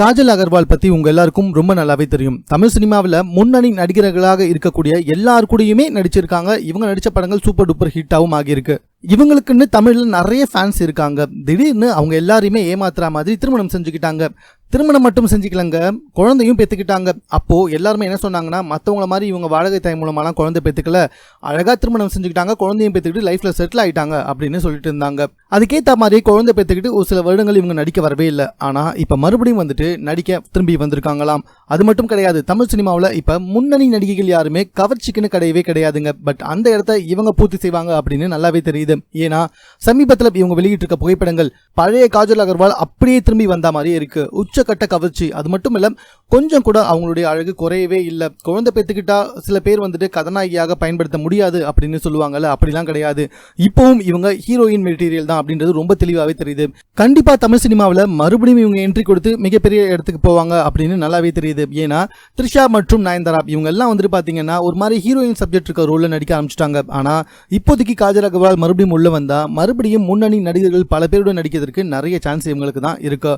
காஜல் அகர்வால் பத்தி உங்க எல்லாருக்கும் ரொம்ப நல்லாவே தெரியும். தமிழ் சினிமாவில் முன்னணி நடிகர்களாக இருக்கக்கூடிய எல்லார் கூடயுமே நடிச்சிருக்காங்க. இவங்க நடிச்ச படங்கள் சூப்பர் டூப்பர் ஹிட்டாகவும் ஆகியிருக்கு. இவங்களுக்குன்னு தமிழில் நிறைய ஃபேன்ஸ் இருக்காங்க. திடீர்னு அவங்க எல்லாரையுமே ஏமாத்துற மாதிரி திருமணம் செஞ்சுக்கிட்டாங்க. திருமணம் மட்டும் செஞ்சுக்கலங்க. குழந்தையும் பெற்றுக்கிட்டாங்க அப்போ எல்லாருமே என்ன சொன்னாங்கன்னா மற்றவங்கள மாதிரி இவங்க வாடகை தாய் மூலமாலாம் குழந்தை பெற்றுக்கல அழகா திருமணம் செஞ்சுக்கிட்டாங்க குழந்தையும் பெற்றுக்கிட்டு லைஃப்ல செட்டில் ஆயிட்டாங்க அப்படின்னு சொல்லிட்டு இருந்தாங்க. அதுக்கேற்ற மாதிரி குழந்தை பெற்றுக்கிட்டு ஒரு சில வருடங்கள் இவங்க நடிக்க வரவே இல்லை. ஆனா இப்ப மறுபடியும் வந்துட்டு நடிக்க திரும்பி வந்திருக்காங்களாம். அது மட்டும் கிடையாது. தமிழ் சினிமாவில் இப்போ முன்னணி நடிகைகள் யாருமே கவர்ச்சிக்குன்னு கிடையவே கிடையாதுங்க. பட் அந்த இடத்த இவங்க பூர்த்தி செய்வாங்க அப்படின்னு நல்லாவே தெரியுது. ஏன்னா சமீபத்தில் இவங்க வெளியிட்டிருக்க புகைப்படங்கள் பழைய காஜல் அகர்வால் அப்படியே திரும்பி வந்த மாதிரியே இருக்கு. உச்சக்கட்ட கவர்ச்சி. அது மட்டும் இல்லை கொஞ்சம் கூட அவங்களுடைய அழகு குறையவே இல்லை. குழந்தை பெற்றுக்கிட்டா சில பேர் வந்துட்டு கதாநாயகியாக பயன்படுத்த முடியாது அப்படின்னு சொல்லுவாங்கல்ல அப்படிலாம் கிடையாது. இப்பவும் இவங்க ஹீரோயின் மெட்டீரியல் தான் அப்படின்றது ரொம்ப தெளிவாகவே தெரியுது. கண்டிப்பா தமிழ் சினிமாவில் மறுபடியும் இவங்க என்ட்ரி கொடுத்து மிகப்பெரிய இடத்துக்கு போவாங்க அப்படின்னு நல்லாவே தெரியுது. ஏன்னா த்ரிஷா மற்றும் நயன்தாரா இவங்க எல்லாம் வந்துட்டு பார்த்தீங்கன்னா ஒரு மாதிரி ஹீரோயின் சப்ஜெக்ட் இருக்க ரோலில் நடிக்க ஆரம்பிச்சிட்டாங்க. ஆனால் இப்போதைக்கு காஜல் அகர்வால் மறுபடியும் உள்ள வந்தால் மறுபடியும் முன்னணி நடிகர்கள் பல பேருடன் நடிக்கிறதுக்கு நிறைய சான்ஸ் இவங்களுக்கு தான் இருக்கு.